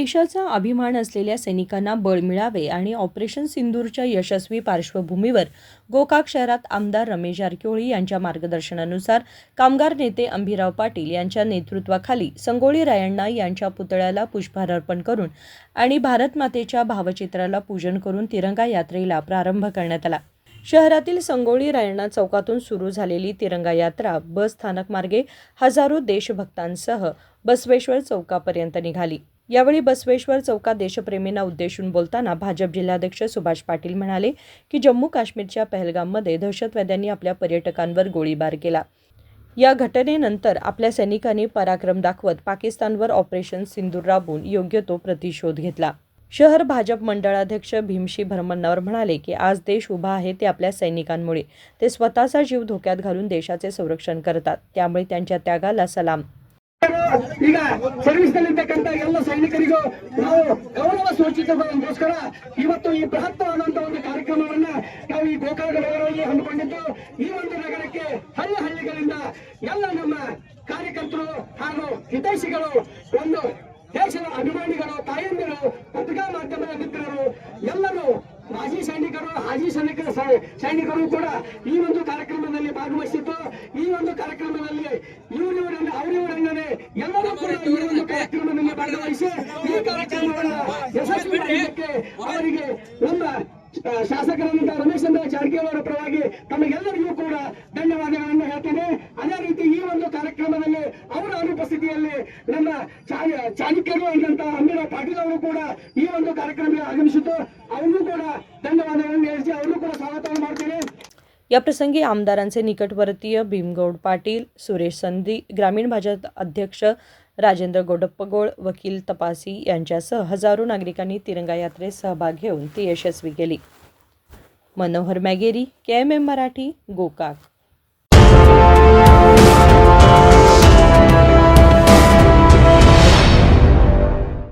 देशाचा अभिमान असलेल्या सैनिकांना बळ मिळावे आणि ऑपरेशन सिंदूरच्या यशस्वी पार्श्वभूमीवर गोकाक शहरात आमदार रमेश जारकिहोळी यांच्या मार्गदर्शनानुसार कामगार नेते अंभिराव पाटील यांच्या नेतृत्वाखाली संगोळी रायण्णा यांच्या पुतळ्याला पुष्पहार अर्पण करून आणि भारतमातेच्या भावचित्राला पूजन करून तिरंगा यात्रेला प्रारंभ करण्यात आला. शहरातील संगोळी रायणा चौकातून सुरू झालेली तिरंगा यात्रा बस स्थानक मार्गे हजारो देशभक्तांसह बसवेश्वर चौकापर्यंत निघाली. यावेळी बसवेश्वर चौकात देशप्रेमींना उद्देशून बोलताना भाजप जिल्हाध्यक्ष सुभाष पाटील म्हणाले की जम्मू काश्मीरच्या पहलगाममध्ये दहशतवाद्यांनी आपल्या पर्यटकांवर गोळीबार केला. या घटनेनंतर आपल्या सैनिकांनी पराक्रम दाखवत पाकिस्तानवर ऑपरेशन सिंदूर राबवून योग्य तो प्रतिशोध घेतला. शहर भाजप मंडळाध्यक्ष भीमशी भरमण्णावर म्हणाले की आज देश उभा आहे ते आपल्या सैनिकांमुळे ते स्वतःचा जीव धोक्यात घालून देशाचे संरक्षण करतात त्यामुळे त्यांच्या त्यागाला सलाम ಈಗ ಸರ್ವಿಸ್ ನಲ್ಲಿರ್ತಕ್ಕಂಥ ಎಲ್ಲ ಸೈನಿಕರಿಗೂ ನಾವು ಗೌರವ ಸೂಚಿಸೋದಕ್ಕೋಸ್ಕರ ಇವತ್ತು ಈ ಬೃಹತ್ತವಾದಂತಹ ಒಂದು ಕಾರ್ಯಕ್ರಮವನ್ನ ನಾವು ಈ ಗೋಕಾಕ ನಗರದಲ್ಲಿ ಹಮ್ಮಿಕೊಂಡಿದ್ದು ಈ ಒಂದು ನಗರಕ್ಕೆ ಹಳ್ಳಿ ಹಳ್ಳಿಗಳಿಂದ ಎಲ್ಲ ನಮ್ಮ ಕಾರ್ಯಕರ್ತರು ಹಾಗೂ ಹಿತೈಷಿಗಳು ಎಲ್ಲರೂ ಮಾಜಿ ಸೈನಿಕರು, ಹಾಜಿ ಸೈನಿಕ ಸೈನಿಕರು ಕೂಡ ಈ ಒಂದು ಕಾರ್ಯಕ್ರಮದಲ್ಲಿ ಭಾಗವಹಿಸಿದ್ದು. ಈ ಒಂದು ಕಾರ್ಯಕ್ರಮದಲ್ಲಿ ಇವರಿವರನ್ನ ಅವರಿವರನ್ನೇ ಎಲ್ಲರೂ ಕೂಡ ಈ ಒಂದು ಕಾರ್ಯಕ್ರಮದಲ್ಲಿ ಭಾಗವಹಿಸಿ ಈ ಕಾರ್ಯಕ್ರಮವನ್ನು ಯಶಸ್ವಿ ಮಾಡಲಿಕ್ಕೆ ಅವರಿಗೆ ನಮ್ಮ ಶಾಸಕರಂತ ರಮೇಶ್ ಚಂದ್ರ ಜಾರಕಿಹೊಳಿ ಅವರ ಪರವಾಗಿ ತಮಗೆಲ್ಲರಿಗೂ ಕೂಡ ಧನ್ಯವಾದಗಳನ್ನು ಹೇಳ್ತೇನೆ. ಅದೇ ರೀತಿ ಈ ಒಂದು ಕಾರ್ಯಕ್ರಮದಲ್ಲಿ ಅವರ ಅನುಪಸ್ಥಿತಿಯಲ್ಲಿ ನಮ್ಮ ಚಾ- ಚಾಣಕ್ಯರು ಆದಂತಹ ಅಂಬಿರ ಪಾಟೀಲ್ ಅವರು ಕೂಡ ಈ ಒಂದು ಕಾರ್ಯಕ್ರಮಕ್ಕೆ ಆಗಮಿಸಿದ್ದು. ಅವ್ರಿಗೂ ಕೂಡ ಧನ್ಯವಾದಗಳನ್ನು ಹೇಳಿಸಿ ಅವ್ರಿಗೂ ಕೂಡ ಸ್ವಾಗತವನ್ನು ಮಾಡ್ತೇನೆ याप्रसंगी आमदारांचे निकटवर्तीय भीमगौड पाटील सुरेश संधी ग्रामीण भाजप अध्यक्ष राजेंद्र गोडप्पगोळ वकील तपासी यांच्यासह हजारो नागरिकांनी तिरंगा यात्रेत सहभाग घेऊन ती यशस्वी केली Manohar Mageri K M M Marathi Gokak